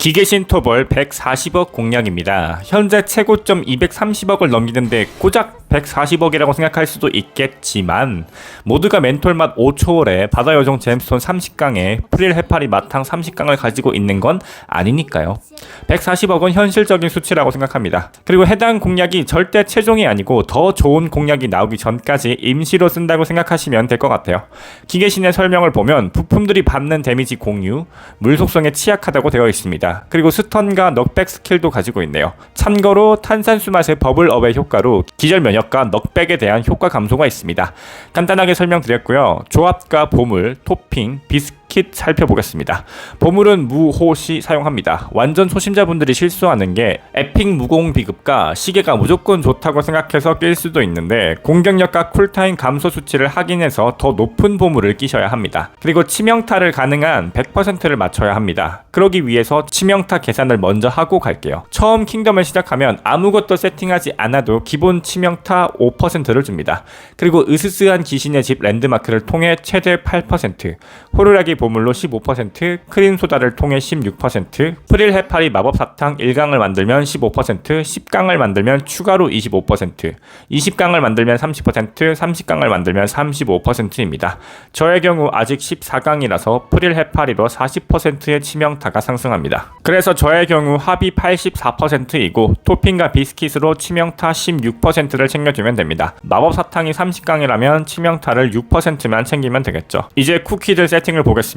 기계신 토벌 140억 공략입니다. 현재 최고점 230억을 넘기는데 고작 140억이라고 생각할 수도 있겠지만 모두가 멘톨 맛 5초월에 바다 요정 잼스톤 30강에 프릴 해파리 마탕 30강을 가지고 있는 건 아니니까요. 140억은 현실적인 수치라고 생각합니다. 그리고 해당 공략이 절대 최종이 아니고 더 좋은 공략이 나오기 전까지 임시로 쓴다고 생각하시면 될 것 같아요. 기계신의 설명을 보면 부품들이 받는 데미지 공유, 물 속성에 취약하다고 되어 있습니다. 그리고 스턴과 넉백 스킬도 가지고 있네요. 참고로 탄산수 맛의 버블업의 효과로 기절 면역 과 넉백에 대한 효과 감소가 있습니다. 간단하게 설명드렸고요. 조합과 보물, 토핑, 비스킷 살펴보겠습니다. 보물은 무호시 사용합니다. 완전 초심자분들이 실수하는 게 에픽 무공 비급과 시계가 무조건 좋다고 생각해서 낄 수도 있는데 공격력과 쿨타임 감소 수치를 확인해서 더 높은 보물을 끼셔야 합니다. 그리고 치명타를 가능한 100%를 맞춰야 합니다. 그러기 위해서 치명타 계산을 먼저 하고 갈게요. 처음 킹덤을 시작하면 아무것도 세팅하지 않아도 기본 치명타 5%를 줍니다. 그리고 으스스한 귀신의 집 랜드마크를 통해 최대 8%, 호루라기 보물로 15%, 크림 소다를 통해 16%, 프릴 해파리 마법 사탕 1강을 만들면 15%, 10강을 만들면 추가로 25%, 20강을 만들면 30%, 30강을 만들면 35%입니다. 저의 경우 아직 14강이라서 프릴 해파리로 40%의 치명타가 상승합니다. 그래서 저의 경우 합이 84%이고 토핑과 비스킷으로 치명타 16%를 챙겨주면 됩니다. 마법 사탕이 30강이라면 치명타를 6%만 챙기면 되겠죠. 이제 쿠키들 세팅을 보겠습니다.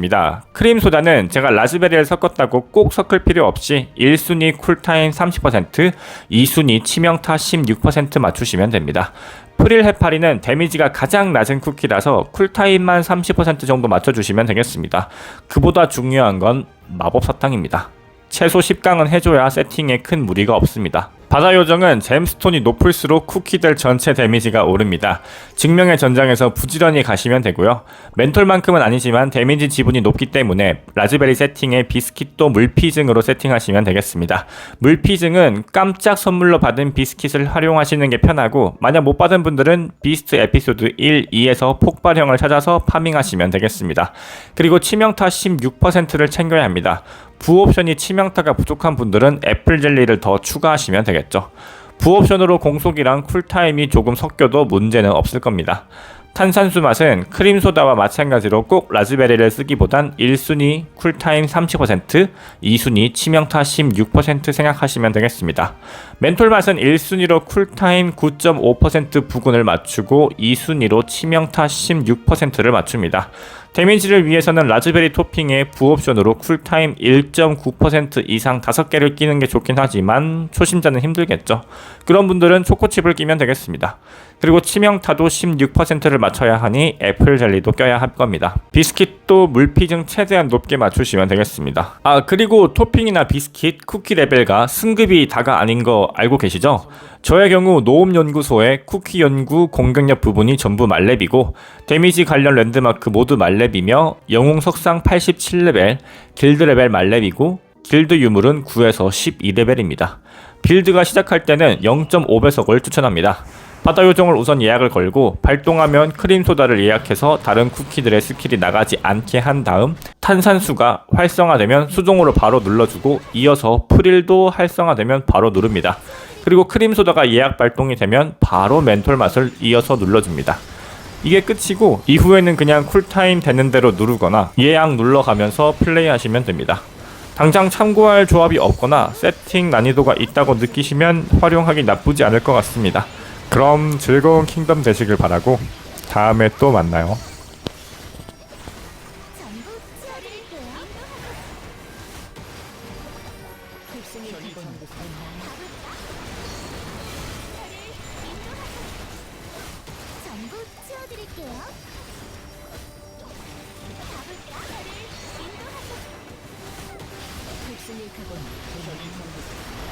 크림 소다는 제가 라즈베리를 섞었다고 꼭 섞을 필요 없이 1순위 쿨타임 30%, 2순위 치명타 16% 맞추시면 됩니다. 프릴 해파리는 데미지가 가장 낮은 쿠키라서 쿨타임만 30% 정도 맞춰주시면 되겠습니다. 그보다 중요한 건 마법 사탕입니다. 최소 10강은 해줘야 세팅에 큰 무리가 없습니다. 바다 요정은 잼스톤이 높을수록 쿠키들 전체 데미지가 오릅니다. 증명의 전장에서 부지런히 가시면 되고요. 멘톨만큼은 아니지만 데미지 지분이 높기 때문에 라즈베리 세팅에 비스킷도 물피증으로 세팅하시면 되겠습니다. 물피증은 깜짝 선물로 받은 비스킷을 활용하시는 게 편하고 만약 못 받은 분들은 비스트 에피소드 1, 2에서 폭발형을 찾아서 파밍하시면 되겠습니다. 그리고 치명타 16%를 챙겨야 합니다. 부옵션이 치명타가 부족한 분들은 애플 젤리를 더 추가하시면 되겠죠. 부옵션으로 공속이랑 쿨타임이 조금 섞여도 문제는 없을 겁니다. 탄산수 맛은 크림소다와 마찬가지로 꼭 라즈베리를 쓰기보단 1순위 쿨타임 30%, 2순위 치명타 16% 생각하시면 되겠습니다. 멘톨 맛은 1순위로 쿨타임 9.5% 부근을 맞추고 2순위로 치명타 16%를 맞춥니다. 데미지를 위해서는 라즈베리 토핑에 부옵션으로 쿨타임 1.9% 이상 5개를 끼는 게 좋긴 하지만 초심자는 힘들겠죠. 그런 분들은 초코칩을 끼면 되겠습니다. 그리고 치명타도 16%를 맞춰야 하니 애플 젤리도 껴야 할 겁니다. 비스킷도 물피증 최대한 높게 맞추시면 되겠습니다. 아 그리고 토핑이나 비스킷, 쿠키 레벨과 승급이 다가 아닌 거 알고 계시죠? 저의 경우 노음연구소의 쿠키 연구 공격력 부분이 전부 말렙이고 데미지 관련 랜드마크 모두 말렙 이며 영웅 석상 87레벨, 길드 레벨 말렙이고 길드 유물은 9에서 12레벨입니다. 빌드가 시작할 때는 0.5배속을 추천합니다. 바다 요정을 우선 예약을 걸고 발동하면 크림 소다를 예약해서 다른 쿠키들의 스킬이 나가지 않게 한 다음 탄산수가 활성화되면 수동으로 바로 눌러주고 이어서 프릴도 활성화되면 바로 누릅니다. 그리고 크림 소다가 예약 발동이 되면 바로 멘톨 맛을 이어서 눌러줍니다. 이게 끝이고 이후에는 그냥 쿨타임 되는 대로 누르거나 예약 눌러가면서 플레이하시면 됩니다. 당장 참고할 조합이 없거나 세팅 난이도가 있다고 느끼시면 활용하기 나쁘지 않을 것 같습니다. 그럼 즐거운 킹덤 되시길 바라고 다음에 또 만나요. 치워드릴게요. 필승이 기본 전부